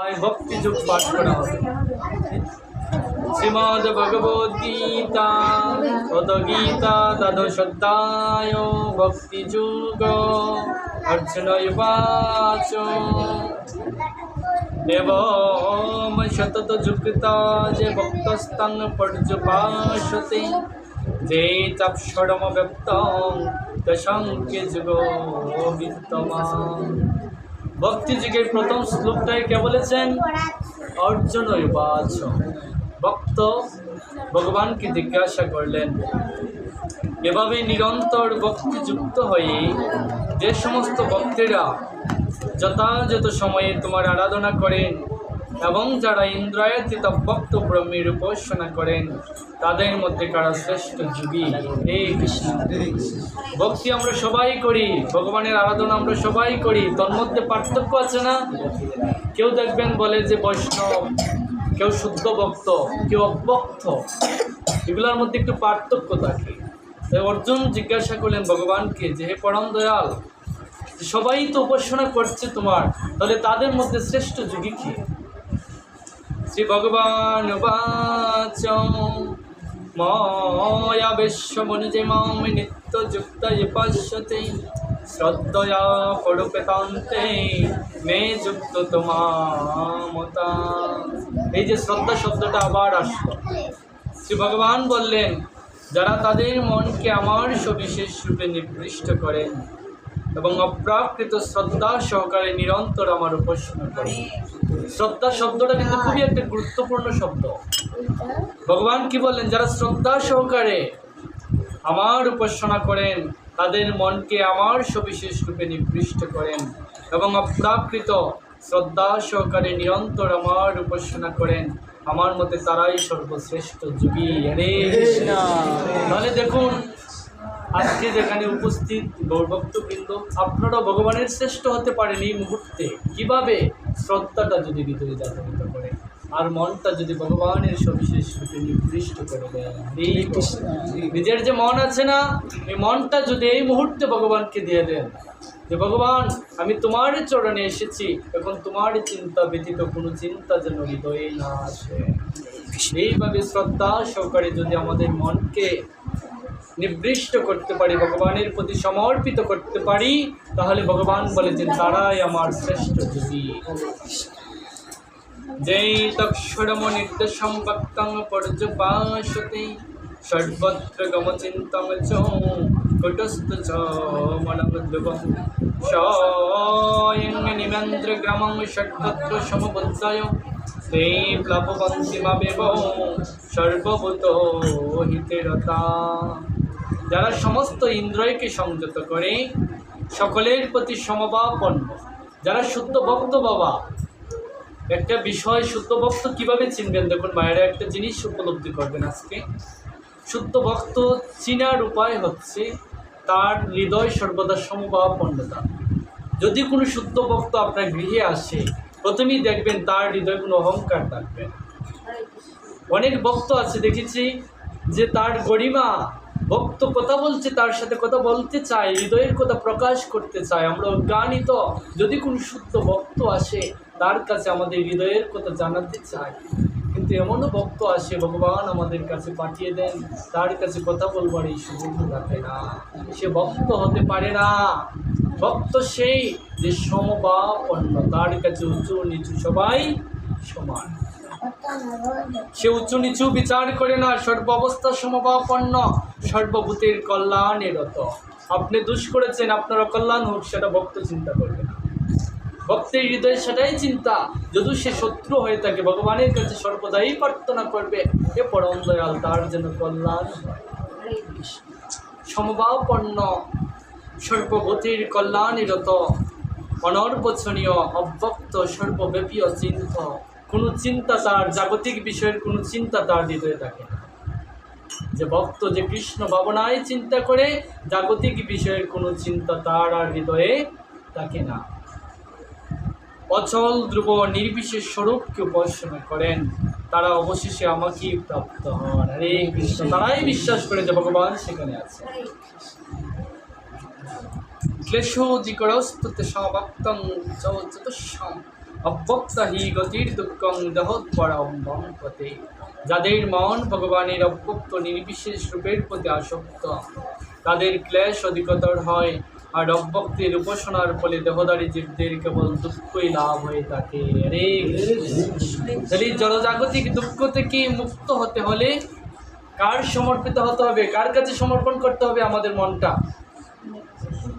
তাই পাঠ করা হবে। শ্রীমদ ভগবদ গীতা তত গীতা দ্বাদশ অধ্যায় ভক্তি যুগ অর্জুনয় বাচ এবম শতত যুক্তা যে ভক্তস্তং পর্যপাশতে যে তৎসরম ব্যক্তং দশঙ্কে যুগ বিদ্যমান ভক্তি যুগের প্রথম শ্লোকটায় কে বলেছেন? অর্জুন ভক্ত ভগবানকে জিজ্ঞাসা করলেন, এভাবে নিরন্তর ভক্তিযুক্ত হয়ে যে সমস্ত ভক্তেরা যথাযথ সময়ে তোমার আরাধনা করেন এবং যারা ইন্দ্রায়তীত ভক্ত ব্রহ্মের উপাসনা করেন, তাদের মধ্যে কারা শ্রেষ্ঠ যুগী হে কৃষ্ণ। ভক্তি আমরা সবাই করি, ভগবানের আরাধনা আমরা সবাই করি, তোর মধ্যে পার্থক্য আছে না? কেউ দেখবেন বলে যে বৈষ্ণব, কেউ শুদ্ধ ভক্ত, কেউ অভক্ত এগুলোর মধ্যে একটু পার্থক্য থাকে। তাই অর্জুন জিজ্ঞাসা করলেন, ভগবানকে, যে হে পরম দয়াল, সবাই তো উপাসনা করছে তোমার, তাহলে তাদের মধ্যে শ্রেষ্ঠ যুগী কি? শ্রী ভগবান বাচ ময়া নিত্য যুক্ত পাশ্যতে, শ্রদ্ধয়া পড়ুপেতান্তে মে যুক্ত তোমামতা। এই যে শ্রদ্ধা শব্দটা আবার আসলো। শ্রী ভগবান বললেন, যারা তাদের মনকে আমার সবিশেষ রূপে নিবৃষ্ট করেন এবং অপ্রাকৃত শ্রদ্ধা সহকারে নিরন্তর আমার উপাসনা করে। শ্রদ্ধা শব্দটা কিন্তু খুবই একটা গুরুত্বপূর্ণ শব্দ। ভগবান কি বললেন? যারা শ্রদ্ধা সহকারে আমার উপাসনা করেন তাদের মনকে আমার সবিশেষ রূপে নিবৃষ্ট করেন এবং অপ্রাকৃত শ্রদ্ধা সহকারে নিরন্তর আমার উপাসনা করেন আমার মতে তারাই সর্বশ্রেষ্ঠ যোগী। হরে কৃষ্ণ। তাহলে দেখুন আজকে যেখানে উপস্থিত গৌরভক্তবৃন্দ আপনারা ভগবানের শ্রেষ্ঠ হতে পারেন এই মুহূর্তে। কীভাবে? শ্রদ্ধাটা যদি ভিতরে জাগরিত করে আর মনটা যদি ভগবানের সবিশেষ রূপে নির্দিষ্ট করে দেয়। এই নিজের যে মন আছে না এই মনটা যদি এই মুহূর্তে ভগবানকে দিয়ে দেন যে ভগবান আমি তোমার চরণে এসেছি এখন তোমার চিন্তা ব্যতীত কোনো চিন্তা যেন হৃদয়ে না আসে। এইভাবে শ্রদ্ধা সহকারে যদি আমাদের মনকে নিবৃষ্ট করতে পারি, ভগবানের প্রতি সমর্পিত করতে পারি, তাহলে ভগবান বলেছেন তারাই আমার শ্রেষ্ঠ যোগী। যেই তক্ষরম নির্দেশম ভক্তং পর্যপাশতে সর্বত্র গমচিন্তং চ কুটস্থ চ মনমদ্ভুবং স্বয়ং নিমেন্দ্র গ্রামং ষট্পত্র সমবুদ্ধয়। তে প্লববন্তিমাবেব সর্বভূত হিতেরতা যারা সমস্ত ইন্দ্রয়কে সংযত করে, সকলের প্রতি সমভাপন্ন যারা শুদ্ধ ভক্ত বাবা, একটা বিষয় শুদ্ধ ভক্ত কীভাবে চিনবেন? দেখুন, মায়েরা একটা জিনিস উপলব্ধি করবেন আজকে। শুদ্ধ ভক্ত চিনার উপায় হচ্ছে তার হৃদয় সর্বদা সমভাবাপন্নতা যদি কোনো শুদ্ধ ভক্ত আপনার গৃহে আসে, প্রথমেই দেখবেন তার হৃদয় কোনো অহংকার থাকবে। অনেক ভক্ত আছে, দেখেছি যে তার গরিমা ভক্ত কথা বলছে, তার সাথে কথা বলতে চায়, হৃদয়ের কথা প্রকাশ করতে চায়। আমরা অজ্ঞানিত, যদি কোনো শুদ্ধ ভক্ত আসে, তার কাছে আমাদের হৃদয়ের কথা জানাতে চাই কিন্তু এমনও ভক্ত আসে, ভগবান আমাদের কাছে পাঠিয়ে দেন, তার কাছে কথা বলবার এই সুযোগ রাখে না। সে ভক্ত হতে পারে না। ভক্ত সেই যে সমবাপন্ন, তার কাছে উঁচু নিচু সবাই সমান। সে উঁচু নিচু বিচার করে না সর্ব অবস্থা সমভাপন্ন সর্বভূতের কল্যাণে রত। আপনি দুষ করেছেন আপনার অকল্যাণ হোক, সেটা ভক্ত চিন্তা করবে না। ভক্তের হৃদয়ে সেটাই চিন্তা, যদি সে শত্রু হয়ে থাকে, ভগবানের কাছে সর্বদাই প্রার্থনা করবে এ পরম দয়াল, তার যেন কল্যাণ সমভাপন্ন সর্বভূতির কল্যাণিরত অনর্বচনীয় অব্যক্ত, সর্বব্যাপী অচিন্ত কোনো চিন্তা তার জাগতিক বিষয়ের কোনো চিন্তা তার হৃদয়ে থাকে না। যে ভক্ত যে কৃষ্ণ ভাবনায় চিন্তা করে জাগতিক বিষয়ের কোনো চিন্তা তার আর হৃদয়ে থাকে না। অচল ধ্রুব নির্বিশেষ স্বরূপকে উপাসনা করেন। তারা অবশেষে আমাকেই প্রাপ্ত হন। হরে কৃষ্ণ। তারাই বিশ্বাস করে যে ভগবান সেখানে আছে। ক্লেশ ক্লেশোদিকরস্তুতে সমাপ্তং চতুষ্যম অব্যক্তা হি গতির দুঃখং দেহৎপরম পথে যাদের মন ভগবানের অব্যক্ত নির্বিশেষ রূপের প্রতি আসক্ত। তাদের ক্লেশ অধিকতর হয়, আর অব্যক্তির উপাসনার ফলে দেহদারী জীবদের কেবল দুঃখই লাভ হয়ে থাকে। জনজাগতিক দুঃখ থেকে মুক্ত হতে হলে কার সমর্পিত হতে হবে? কার কাছে সমর্পণ করতে হবে আমাদের মনটা?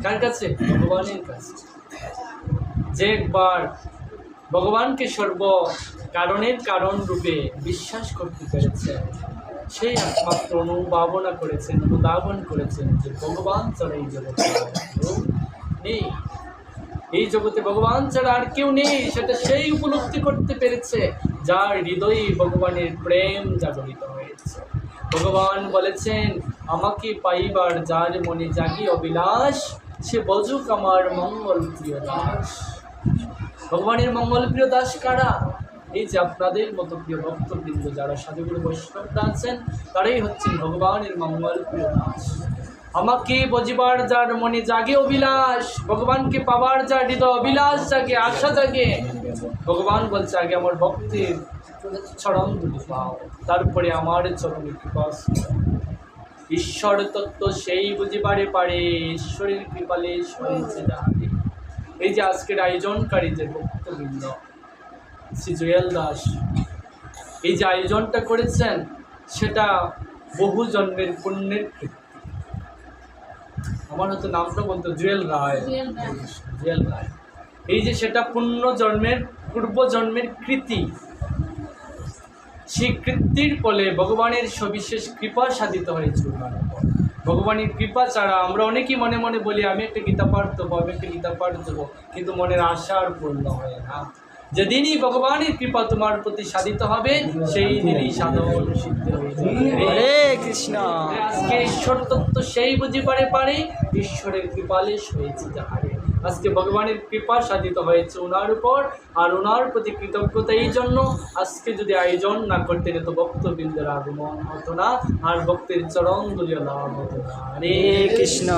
কার কাছে? ভগবানের কাছে। যে একবার ভগবানকে সর্ব কারণের কারণ রূপে বিশ্বাস করতে পেরেছে। সেই একমাত্র অনুভাবনা করেছেন, অনুধাবন করেছেন যে ভগবান ছাড়া এই জগতে নেই। এই জগতে ভগবান ছাড়া আর কেউ নেই, সেটা সেই উপলব্ধি করতে পেরেছে যার হৃদয়ে ভগবানের প্রেম জাগরিত হয়েছে। ভগবান বলেছেন, আমাকে পাইবার যার মনে জাগি অবিলাস সে বজুক আমার মঙ্গল প্রিয় দাস। ভগবানের মঙ্গল প্রিয় দাস কারা? এই যে আপনাদের মতো প্রিয় ভক্তবৃন্দ যারা সাধুগুরু বৈষ্ণবরা আছেন, তারাই হচ্ছেন ভগবানের মঙ্গল প্রিয় দাস। আমাকে বজিবার যার মনে জাগে অভিলাষ, ভগবানকে পাবার যার হৃদয় অভিলাষ জাগে, আশা জাগে। ভগবান বলছে, আগে আমার ভক্তের চরণ পাও, তারপরে আমার চরণে কৃপা ঈশ্বর তত্ত্ব সেই বুঝিবারে পারে, ঈশ্বরের কৃপালে হয়েছে জানে এই যে আজকের আয়োজনকারী যে ভক্তবৃন্দ শ্রী জুয়েল দাস এই যে আয়োজনটা করেছেন সেটা বহু জন্মের পুণ্যের আমার হয়তো নামটা বলতো জুয়েল রায়। জুয়েল রায়। এই যে সেটা পূর্ণ জন্মের পূর্ব জন্মের কৃতি সেই কৃতির ফলে ভগবানের সবিশেষ কৃপা সাধিত হয়েছে ওনার উপর। ভগবানের কৃপা ছাড়া আমরা অনেকেই মনে মনে বলি আমি একটা গীতা পাঠ দেবো আমি একটা গীতা পাঠ দেবো। কিন্তু মনের আশা আর পূর্ণ হয় না। যেদিনই ভগবানের কৃপা তোমার প্রতি সাধিত হবে সেই দিনই সাধন সিদ্ধ হয়ে কৃষ্ণ। আজকে ঈশ্বর তত্ত্ব সেই বুঝি পারে পারে ঈশ্বরের কৃপালে হয়েছে যাহারে আজকে ভগবানের কৃপা সাধিত হয়েছে ওনার উপর, আর ওনার প্রতি কৃতজ্ঞতা এই জন্য আজকে যদি আয়োজন না করতেন তো ভক্তবৃন্দের আগমন হতো না, আর ভক্তের চরণ দলীয় লাভ হতো না। হরে কৃষ্ণ।